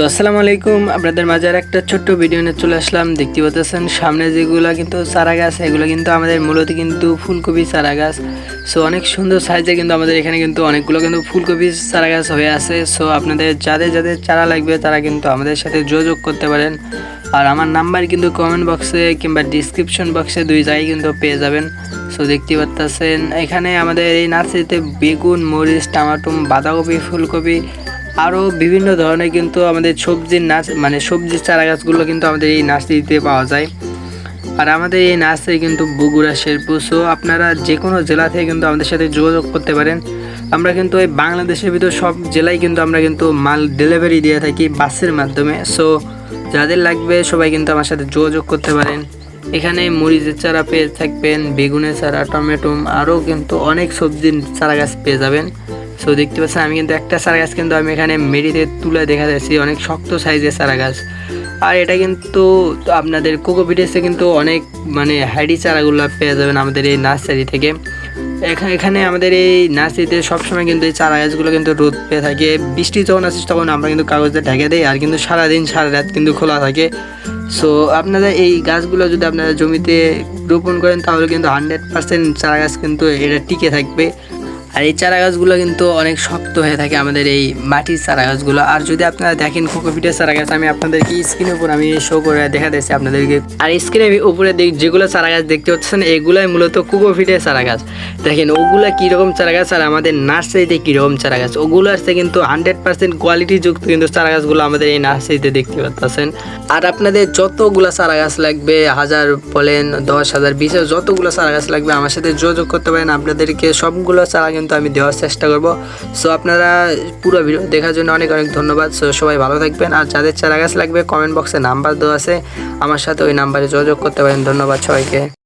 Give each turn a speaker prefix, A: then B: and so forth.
A: তো আসসালামু আলাইকুম, আপনাদের মাঝে আর একটা ছোট্ট ভিডিও নিয়ে চলে আসলাম। দেখতে পাচ্ছেন সামনে যেগুলো কিন্তু চারা গাছ এগুলো কিন্তু আমাদের মূলত কিন্তু ফুলকপি চারা গাছ সো অনেক সুন্দর সাইজে কিন্তু আমাদের এখানে কিন্তু অনেকগুলো কিন্তু ফুলকপি চারা গাছ হয়ে আছে। সো আপনাদের যাদের যাদের চারা লাগবে, তারা কিন্তু আমাদের সাথে যোগাযোগ করতে পারেন। আর আমার নাম্বার কিন্তু কমেন্ট বক্সে কিংবা ডিসক্রিপশন বক্সে দুই জায়গায় কিন্তু পেয়ে যাবেন। সো দেখতে পাচ্ছেন এখানে আমাদের এই নার্সারিতে বেগুন, মরিচ, টমাটো, বাঁধাকপি, ফুলকপি আরও বিভিন্ন ধরনের কিন্তু আমাদের সবজির নাচ মানে সবজির চারা গাছগুলো কিন্তু আমাদের এই নার্সারিতে পাওয়া যায়। আর আমাদের এই নার্সারি কিন্তু বগুড়া, শেরপুর। সো আপনারা যে কোনো জেলা থেকে কিন্তু আমাদের সাথে যোগাযোগ করতে পারেন। আমরা কিন্তু এই বাংলাদেশের ভিতর সব জেলায় কিন্তু আমরা কিন্তু মাল ডেলিভারি দিয়ে থাকি বাসের মাধ্যমে। সো যাদের লাগবে সবাই কিন্তু আমার সাথে যোগাযোগ করতে পারেন। এখানে মরিচের চারা পেয়ে থাকবেন, বেগুনের চারা, টমেটো, আরও কিন্তু অনেক সবজির চারা গাছ পেয়ে যাবেন। সো দেখতে পাচ্ছেন, আমি কিন্তু একটা চারা গাছ কিন্তু আমি এখানে মেডিতে তুলে দেখা যাচ্ছি, অনেক শক্ত সাইজের চারা গাছ। আর এটা কিন্তু আপনাদের কোকোপিটেসে কিন্তু অনেক মানে হাইডি চারাগুলো পেয়ে যাবেন আমাদের এই নার্সারি থেকে। এখানে এখানে আমাদের এই নার্সারিতে সবসময় কিন্তু এই চারা গাছগুলো কিন্তু রোদ পেয়ে থাকে। বৃষ্টি যখন আসে তখন আমরা কিন্তু কাগজে ঢেকে দিই, আর কিন্তু সারাদিন সারা রাত কিন্তু খোলা থাকে। সো আপনারা এই গাছগুলো যদি আপনারা জমিতে রোপণ করেন, তাহলে কিন্তু হান্ড্রেড পার্সেন্ট চারা গাছ কিন্তু এটা টিকে থাকবে। আর এই চারা গাছগুলো কিন্তু অনেক শক্ত হয়ে থাকে আমাদের এই মাটির চারা গাছগুলো আর যদি আপনারা দেখেন কোকোপিটের চারা গাছ আমি আপনাদেরকে স্ক্রিনের উপর আমি শো করে দেখা দিয়েছি আপনাদেরকে। আর স্ক্রিনের উপরে দেখ- যেগুলো চারা গাছ দেখতে পাচ্ছেন, এগুলাই মূলত কোকোপিটের চারা গাছ দেখেন, ওগুলা কীরকম চারা গাছ আর আমাদের নার্সারিতে কীরকম চারা গাছ ওগুলো আসছে কিন্তু হান্ড্রেড পার্সেন্ট কোয়ালিটিযুক্ত কিন্তু চারা গাছগুলো আমাদের এই নার্সারিতে দেখতে পাচ্ছেন। আর আপনাদের যতগুলো চারা গাছ লাগবে, হাজার বলেন, দশ হাজার, বিশ হাজার, যতগুলো চারা গাছ লাগবে, আমার সাথে যোগাযোগ করতে পারেন। আপনাদেরকে সবগুলো চারা কিন্তু আমি দেওয়ার চেষ্টা করব। সো আপনারা পুরো ভিডিও দেখার জন্য অনেক অনেক ধন্যবাদ। সো সবাই ভালো থাকবেন। আর যাদের চারা গাছ লাগবে কমেন্ট বক্সে নাম্বার দেওয়া আছে। আমার সাথে ওই নাম্বারে যোগাযোগ করতে পারেন। ধন্যবাদ সবাইকে।